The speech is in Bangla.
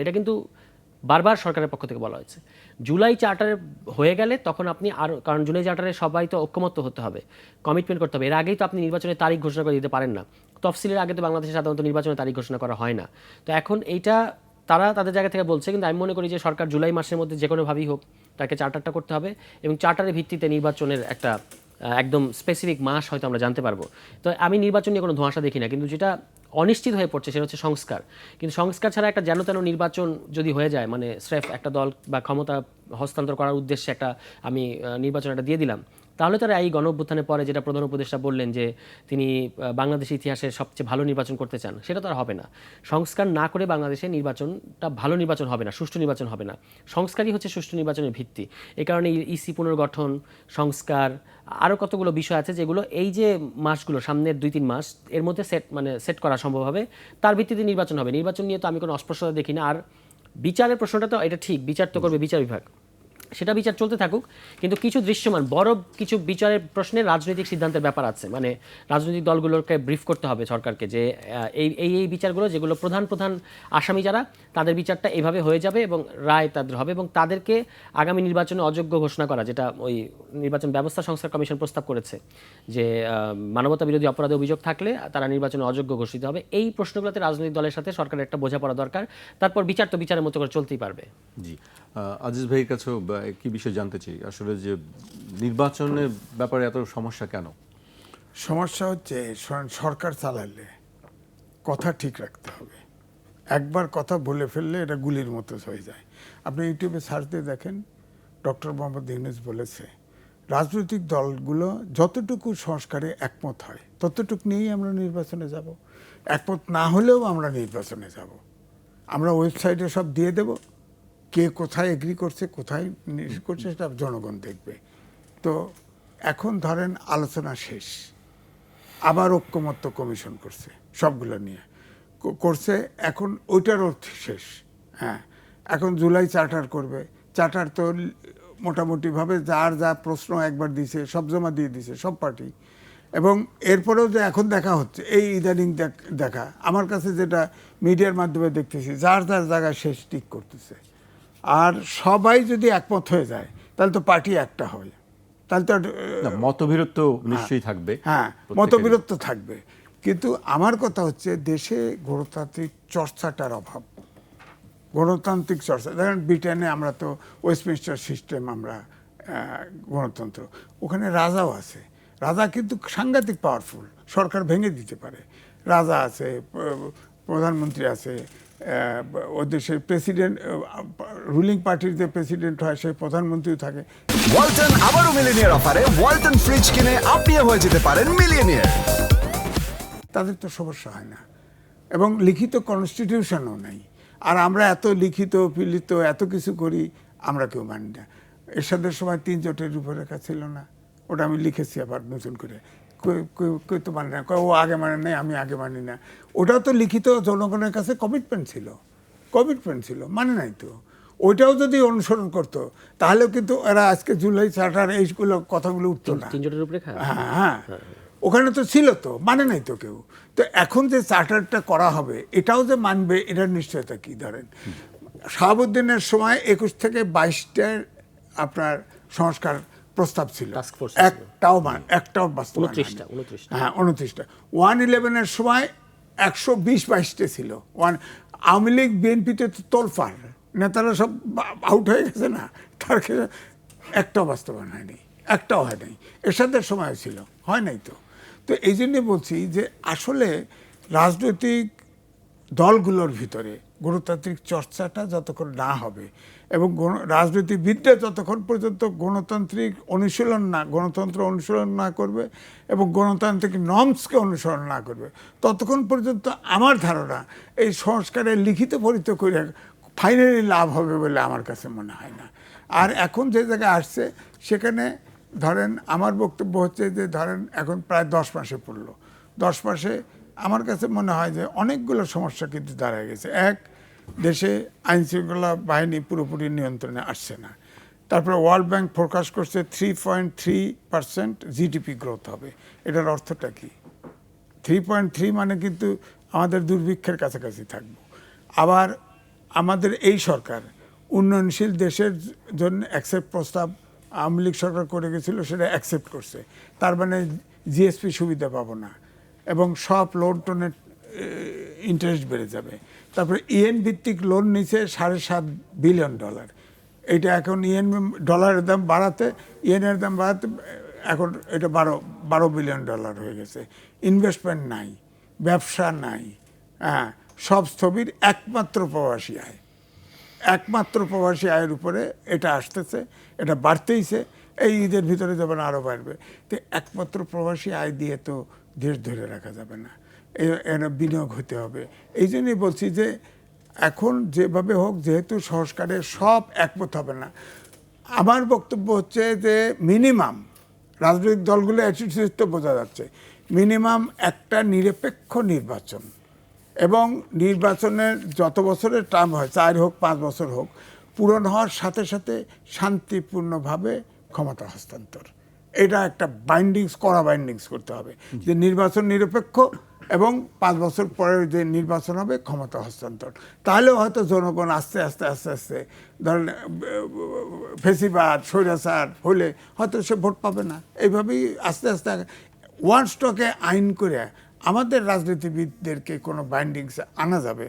এটা কিন্তু বারবার সরকারের পক্ষ থেকে বলা হয়েছে। জুলাই চার্টারে হয়ে গেলে তখন আপনি আরও কারণ জুলাই চার্টারে সবাই তো ঐক্যমত্য হতে হবে কমিটমেন্ট করতে হবে। এর আগেই তো আপনি নির্বাচনের তারিখ ঘোষণা করে দিতে পারেন না। তফসিলের আগে তো বাংলাদেশে সাধারণত নির্বাচনের তারিখ ঘোষণা করা হয় না। তো এখন এইটা তারা তাদের জায়গা থেকে বলছে, কিন্তু আমি মনে করি যে সরকার জুলাই মাসের মধ্যে যে কোনোভাবেই হোক তাকে চার্টারটা করতে হবে এবং চার্টারের ভিত্তিতে নির্বাচনের একটা একদম স্পেসিফিক মাস হয়তো আমরা জানতে পারব। তো আমি নির্বাচন নিয়ে কোনো ধোঁয়াশা দেখি না, কিন্তু যেটা অনিশ্চিত হয়ে পড়ছে সেটা হচ্ছে সংস্কার। কিন্তু সংস্কার ছাড়া একটা যেন তেন নির্বাচন যদি হয়ে যায় মানে স্রেফ একটা দল বা ক্ষমতা হস্তান্তর করার উদ্দেশ্যে একটা আমি নির্বাচন একটা দিয়ে দিলাম তাহলে তারা এই গণ অভ্যুত্থানের পরে যেটা প্রধান উপদেষ্টা বললেন যে তিনি বাংলাদেশের ইতিহাসের সবচেয়ে ভালো নির্বাচন করতে চান, সেটা তো আর হবে না। সংস্কার না করে বাংলাদেশে নির্বাচনটা ভালো নির্বাচন হবে না, সুষ্ঠু নির্বাচন হবে না। সংস্কারই হচ্ছে সুষ্ঠু নির্বাচনের ভিত্তি। এই কারণে ইসি পুনর্গঠন, সংস্কার আরও কতগুলো বিষয় আছে যেগুলো এই যে মাসগুলো, সামনের দুই তিন মাস, এর মধ্যে সেট মানে সেট করা সম্ভব হবে। তার ভিত্তিতে নির্বাচন হবে। নির্বাচন নিয়ে তো আমি কোনো অস্পষ্টতা দেখি না। আর বিচারের প্রশ্নটা তো, এটা ঠিক, বিচার তো করবে বিচার বিভাগ। সেটা বিচার চলতে থাকুক, কিন্তু কিছু দৃশ্যমান বড় কিছু বিচারের প্রশ্নে রাজনৈতিক সিদ্ধান্তের ব্যাপার আছে। মানে রাজনৈতিক দলগুলোকে ব্রিফ করতে হবে সরকারকে যে এই এই এই বিচারগুলো যেগুলো প্রধান প্রধান আসামি যারা, তাদের বিচারটা এভাবে হয়ে যাবে এবং রায় তাদের হবে এবং তাদেরকে আগামী নির্বাচনে অযোগ্য ঘোষণা করা, যেটা ওই নির্বাচন ব্যবস্থা সংস্কার কমিশন প্রস্তাব করেছে যে মানবতা বিরোধী অপরাধে অভিযোগ থাকলে তারা নির্বাচনে অযোগ্য ঘোষিত হবে। এই প্রশ্নগুলোতে রাজনৈতিক দলের সাথে সরকারের একটা বোঝাপড়া দরকার। তারপর বিচার তো বিচারের মতো করে চলতেই পারবে। জি। আজিজ ভাইয়ের কাছেও একই বিষয় জানতে চাই? আসলে যে নির্বাচনের ব্যাপারে এত সমস্যা কেন? সমস্যা হচ্ছে সরকার চালালে কথা ঠিক রাখতে হবে। একবার কথা বলে ফেললে এটা গুলির মতো হয়ে যায়। আপনি ইউটিউবে সার্চ দিয়ে দেখেন, ডক্টর মোহাম্মদ ইউনুস বলেছে, রাজনৈতিক দলগুলো যতটুকু সংস্কারে একমত হয়, ততটুকু নিয়েই আমরা নির্বাচনে যাব। একমত না হলেও আমরা নির্বাচনে যাব। আমরা ওয়েবসাইটে সব দিয়ে দেব কে কোথায় এগ্রি করছে, কোথায় করছে, সেটা জনগণ দেখবে। তো এখন ধরেন আলোচনা শেষ। আবার ঐক্যমত্য কমিশন করছে, সবগুলো নিয়ে। করছে, এখন ওইটারও শেষ। হ্যাঁ এখন জুলাই চার্টার করবে। চার্টার তো মোটামুটিভাবে যার যা প্রশ্ন একবার দিছে, সব জমা দিয়ে দিছে, সব পার্টি। এবং এরপরেও যে এখন দেখা হচ্ছে, এই ইদানিং দেখ- দেখা। আমার কাছে যেটা মিডিয়ার মাধ্যমে দেখতেছি, যার যার জায়গায় শেষ ঠিক করতেছে। আর সবাই যদি একমত হয়ে যায় তাহলে তো পার্টি একটা হয়। তাহলে তো মতবিরোধ তো নিশ্চয়ই থাকবে হ্যাঁ প্রত্যেকেরই। মতবিরোধ তো থাকবে। কিন্তু আমার কথা হচ্ছে দেশে গণতান্ত্রিক চর্চাটার অভাব। গণতান্ত্রিক চর্চা ধরেন ব্রিটেনে আমরা তো ওয়েস্টমিনিস্টার সিস্টেম আমরা গণতন্ত্র ওখানে রাজাও আছে। রাজা কিন্তু সাংঘাতিক পাওয়ারফুল সরকার ভেঙে দিতে পারে। রাজা আছে প্রধানমন্ত্রী আছে ও দেশের প্রেসিডেন্ট রুলিং পার্টির যে প্রেসিডেন্ট হয় সেই প্রধানমন্ত্রীও থাকে। ওয়ালটন আবারও মিলিনিয়ার অফারে ওয়ালটন ফ্রিজ কিনে আপনিও হয়ে যেতে পারেন মিলিয়নিয়ার তাদের তো সমস্যা হয় না। এবং লিখিত কনস্টিটিউশনও নেই। আর আমরা এত লিখিত পিলিত এত কিছু করি আমরা কেউ মানি না। এরশাদের সময় তিন জোটের রূপরেখা ছিল না। ওটা আমি লিখেছি আবার নতুন করে। কেউ- কেউ তো মানে না ও আগে মানে নাই আমি আগে মানি না। ওটাও তো লিখিত জনগণের কাছে কমিটমেন্ট ছিল কমিটমেন্ট ছিল মানে নাই তো। ওইটাও যদি অনুসরণ করতো তাহলেও কিন্তু এরা আজকে জুলাই চার্টার এইগুলো কথাগুলো উঠতো না। জোটের রূপরেখা হ্যাঁ হ্যাঁ। ওখানে তো ছিল তো মানে নাই তো কেউ। তো এখন যে চার্টারটা করা হবে এটাও যে মানবে এটার নিশ্চয়তা কি? ধরেন শাহাবুদ্দিনের সময় একুশ থেকে বাইশটার আপনার সংস্কার প্রস্তাব ছিল। একটাও মান- একটাও বাস্তবায়ন হয়নি। হ্যাঁ উনত্রিশটা। ওয়ান ইলেভেনের সময় একশো বিশ বাইশটা ছিল। ওয়ান আওয়ামী লীগ বিএনপিতে তো তোলফার নেতারা সব আউট হয়ে গেছে না। তার ক্ষেত্রে একটাও বাস্তবায়ন হয়নি। একটাও হয় নাই এরশাদের সময় ছিল। হয় নাই তো? তো এই জন্যে বলছি যে আসলে রাজনৈতিক দলগুলোর ভিতরে গণতান্ত্রিক চর্চাটা যতক্ষণ না হবে এবং রাজনীতিবিদরা যতক্ষণ পর্যন্ত গণতান্ত্রিক অনুশীলন না গণতন্ত্র অনুশীলন না করবে এবং গণতান্ত্রিক নর্মসকে অনুসরণ না করবে, ততক্ষণ পর্যন্ত আমার ধারণা এই সংস্কারের লিখিত পরিত করে ফাইনালি লাভ হবে বলে আমার কাছে মনে হয় না। আর এখন যে জায়গায় আসছে, সেখানে ধরেন আমার বক্তব্য হচ্ছে যে ধরেন এখন প্রায় দশ মাসে পড়ল। দশ মাসে আমার কাছে মনে হয় যে অনেকগুলো সমস্যা কিন্তু দাঁড়ায় গেছে। এক দেশে আইন শৃঙ্খলা বাহিনী পুরোপুরি নিয়ন্ত্রণে আসছে না। তারপরে ওয়ার্ল্ড ব্যাংক ফোরকাস্ট করছে three point three percent GDP growth হবে। এটার অর্থটা কি? থ্রি পয়েন্ট থ্রি মানে কিন্তু আমাদের দুর্ভিক্ষের কাছাকাছি থাকব। আবার আমাদের এই সরকার উন্নয়নশীল দেশের জন্য অ্যাকসেপ্ট প্রস্তাব আওয়ামী লীগ সরকার করে গেছিল, সেটা অ্যাকসেপ্ট করছে। তার মানে জিএসপি সুবিধা পাবো না। এবং সব লোন টোনের ইন্টারেস্ট বেড়ে যাবে। তারপরে ইএন ভিত্তিক লোন নিচে সাড়ে সাত বিলিয়ন ডলার এটা এখন ইএন ডলারের দাম বাড়াতে ইএনের দাম বাড়াতে, এখন এটা বারো বারো বিলিয়ন ডলার হয়ে গেছে। ইনভেস্টমেন্ট নাই, ব্যবসা নাই হ্যাঁ সব স্থবির, একমাত্র প্রবাসী আয়। একমাত্র প্রবাসী আয়ের উপরে এটা আসতেছে, এটা বাড়তেইছে, এই ঈদের ভিতরে যেমন আরও বাড়বে, তো একমাত্র প্রবাসী আয় দিয়ে তো দেশ ধরে রাখা যাবে না। এর বিনিয়োগ হতে হবে। এই জন্যই বলছি যে এখন যেভাবে হোক যেহেতু সংস্কারে সব একমত হবে না। আমার বক্তব্য হচ্ছে যে মিনিমাম রাজনৈতিক দলগুলো অ্যাটিটিউড তো বোঝা যাচ্ছে মিনিমাম একটা নিরপেক্ষ নির্বাচন। এবং নির্বাচনের যত বছরের টার্ম হয় চার হোক পাঁচ বছর হোক পূরণ হওয়ার সাথে সাথে শান্তিপূর্ণভাবে ক্ষমতা হস্তান্তর। এটা একটা বাইন্ডিংস করা বাইন্ডিংস করতে হবে। যে নির্বাচন নিরপেক্ষ এবং পাঁচ বছর পরে যে নির্বাচন হবে, ক্ষমতা হস্তান্তর। তাহলেও হয়তো জনগণ আস্তে আস্তে আস্তে আস্তে, ধরেন ফেসিবাদ, স্বৈরাচার হলে হয়তো সে ভোট পাবে না। এইভাবেই আস্তে আস্তে ওয়ান স্টকে আইন করে আমাদের রাজনীতিবিদদেরকে কোনো বাইন্ডিংস আনা যাবে।